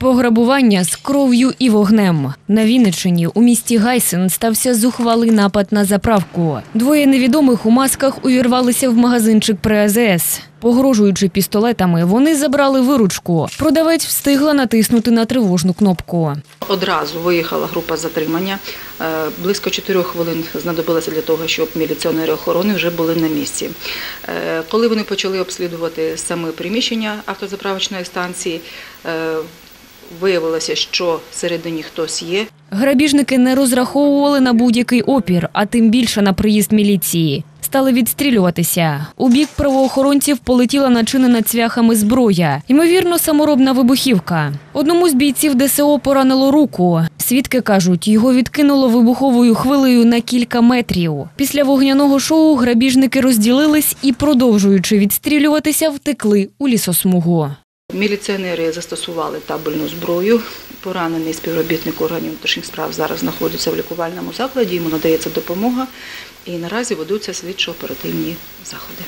Пограбування з кров'ю і вогнем. На Вінниччині у місті Гайсен стався зухвалий напад на заправку. Двоє невідомих у масках увірвалися в магазинчик при АЗС. Погрожуючи пістолетами, вони забрали виручку. Продавець встигла натиснути на тривожну кнопку. Одразу виїхала група затримання. Е, Близько 4 хвилин знадобилося для того, щоб міліціонери охорони вже були на місці. Е, Коли вони почали обслідувати саме приміщення автозаправочної станції, е, виявилося, що всередині хтось є. Грабіжники не розраховували на будь-який опір, а тим більше на приїзд міліції. Стали відстрілюватися. У бік правоохоронців полетіла начинена цвяхами зброя. Ймовірно, саморобна вибухівка. Одному з бійців ДСО поранило руку. Свідки кажуть, його відкинуло вибуховою хвилею на кілька метрів. Після вогняного шоу грабіжники розділились і, продовжуючи відстрілюватися, втекли у лісосмугу. Міліціонери застосували табельну зброю. Поранений співробітник органів внутрішніх справ зараз знаходиться в лікувальному закладі. Йому надається допомога і наразі ведуться слідчо-оперативні заходи.